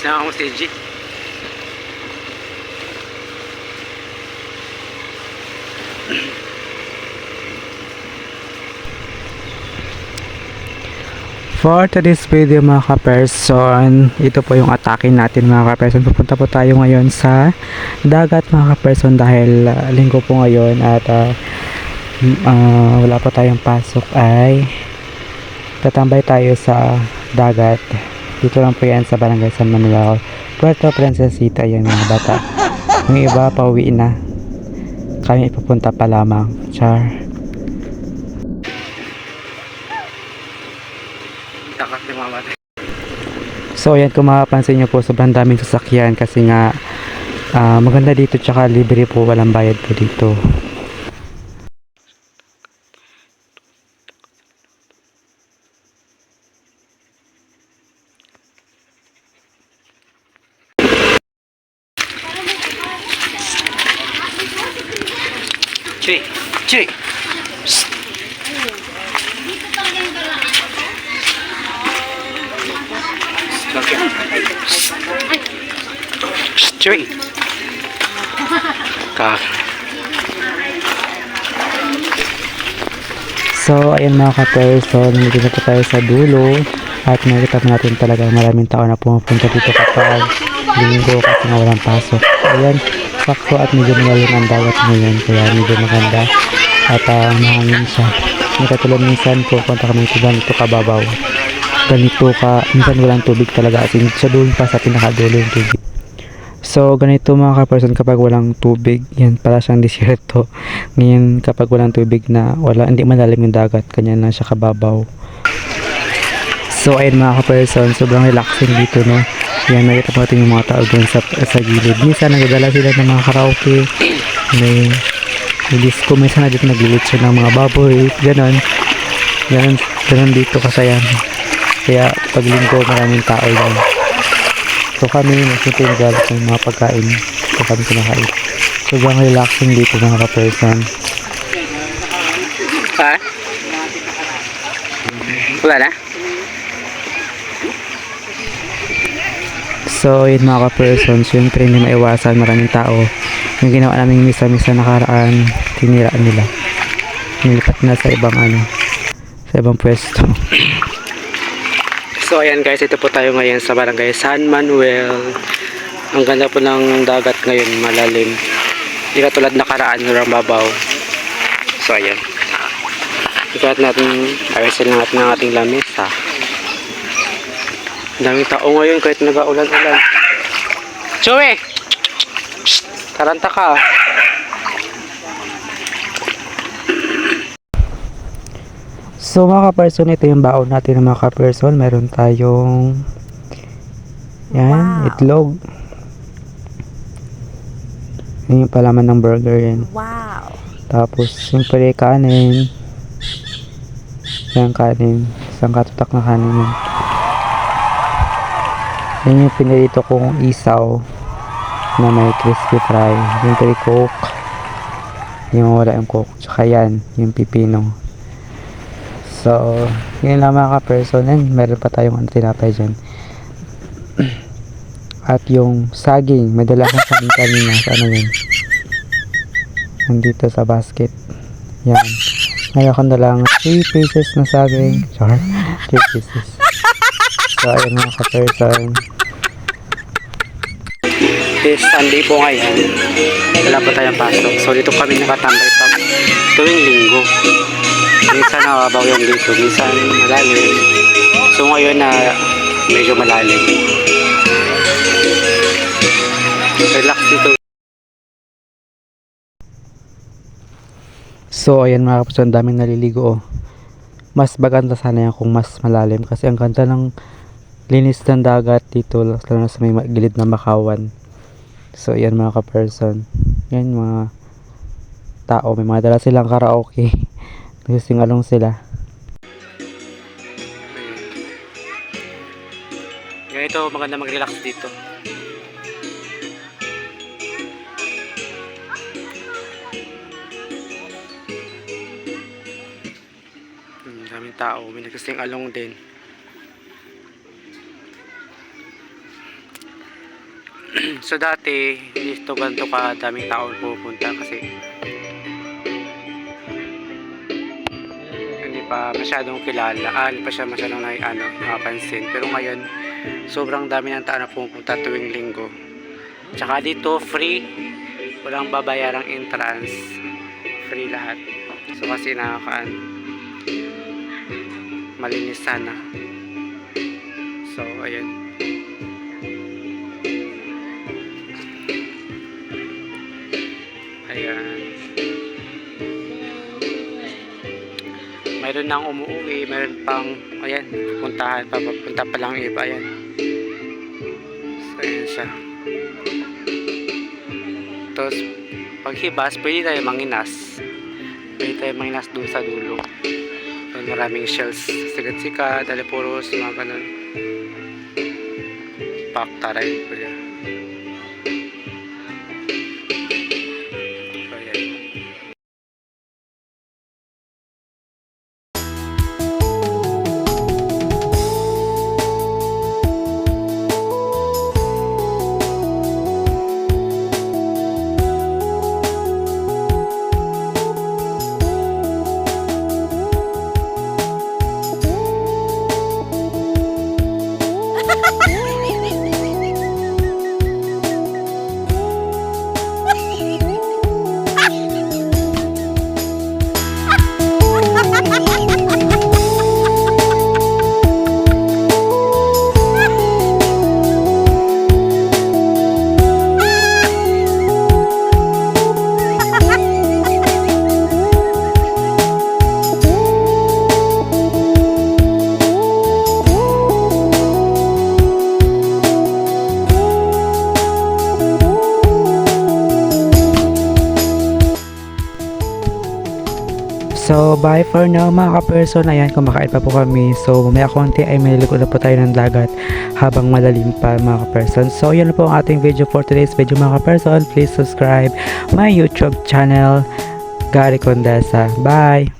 Lakas na ako si G. For today's video mga ka-person, ito po yung atake natin mga ka-person. Pupunta po tayo ngayon sa dagat mga ka-person dahil uh, linggo po ngayon at uh, uh, wala pa tayong pasok ay tatambay tayo sa dagat. Dito lang po yan sa Barangay San Manuel, Puerto Princesita yan mga bata. Yung iba pauwi na. Kami ipupunta pa lamang. Char. Takas ni mama. So ayan kung makapansin nyo po sobrang daming sasakyan kasi nga ah, maganda dito tsaka libre po walang bayad po dito. Chui, chui. Chui. Ka. So, ayun mga ka-person, hindi na po tayo sa dulo at nakita po natin talaga maraming tao na pumupunta dito kapag linggo kasi nga walang pasok. Ayan, sakto at medyo malalim ang dagat ngayon kaya medyo maganda at uh, mahangin siya. Hindi katulad minsan po punta kami sa ganito kababaw. Ganito ka, minsan walang tubig talaga as sa dulo pa sa pinakadulo yung tubig. So, ganito mga ka-person kapag walang tubig, yan pala siyang disyerto. Ngayon, kapag walang tubig na wala, hindi malalim yung dagat, kanya na siya kababaw. So, ayun mga ka-person, sobrang relaxing dito, no? Yan, nakita po natin yung mga tao dun sa, sa gilid. Minsan, nagdadala sila ng mga karaoke, may, may disco, minsan na dito naglilitso ng mga baboy, ganon. Ganon, ganon dito kasayan. Kaya, pag linggo, maraming tao yan. So kami, nagsitin galit ng mga pagkain. So kami kinakain. Sobrang relaxing dito mga ka-person. Ha? Wala na? So, yun mga ka-person, syempre hindi maiwasan maraming tao. Yung ginawa namin misa-misa nakaraan, tiniraan nila. Nilipat na sa ibang ano, sa ibang pwesto. So ayan guys, ito po tayo ngayon sa barangay San Manuel. Ang ganda po ng dagat ngayon, malalim. Hindi katulad nakaraan, walang babaw. So ayan. Ikat natin, ayusin natin ang ating lamesa. Daming tao ngayon kahit nag-aulan-ulan. Shh! Taranta ka. So mga ka-person, ito yung baon natin ng mga ka-person. Meron tayong yan, itlog. Yan yung palaman ng burger yan. Wow. Tapos, siyempre kanin. Yan kanin. Isang katutak na kanin yun. Yung pinarito kong isaw na may crispy fry. Siyempre coke. Yung wala yung coke. Tsaka yan, yung pipino. So, yun lang mga ka-person. Yan, meron pa tayong ano, tinapay dyan. At yung saging, may dala akong saging kanina. Sa ano yun? Nandito sa basket. Yan. Ngayon ko na lang 3 pieces na saging. Char. 3 pieces. So, ayun mga ka-person. This Sunday po ngayon. Wala pa tayong pasok. So, dito kami nakatambay pa tuwing linggo. Minsan nakabaw yung dito, minsan malalim. So ngayon na medyo malalim. Relax dito. So ayan mga kapatid, ang daming naliligo oh. Mas maganda sana yan kung mas malalim kasi ang ganda ng linis ng dagat dito lalo na sa may ma- gilid na makawan. So ayan mga ka-person. Yan mga tao, may mga dala silang karaoke. Nagsisingalong sila. Ganito maganda mag-relax dito. Hmm, daming tao. May nagsisingalong din. So dati, hindi ito ganito ka daming tao pupunta kasi hindi pa masyadong kilala. Ah, hindi pa siya masyadong na, ano, napansin. Pero ngayon, sobrang dami ng tao na pumupunta tuwing linggo. Tsaka dito, free. Walang babayarang entrance. Free lahat. So kasi nakakaan. Malinis sana. So, ayun. Nang umuwi, mayroon pang, ayan, puntahan pa, papunta pa lang iba, ayan. So, ayan siya. Tapos, paghibas, pwede tayo manginas. Pwede tayo manginas doon sa dulo. Ayan, maraming shells. Sigat-sikat, dalipuros, mga ganun. Paktaray ko yan. Bye for now mga ka-person. Ayan, kumakain pa po kami. So, mamaya konti ay maliligo na po tayo ng dagat habang malalim pa mga ka-person. So, yan po ang ating video for today's video mga ka-person. Please subscribe my YouTube channel, Gary Condesa. Bye!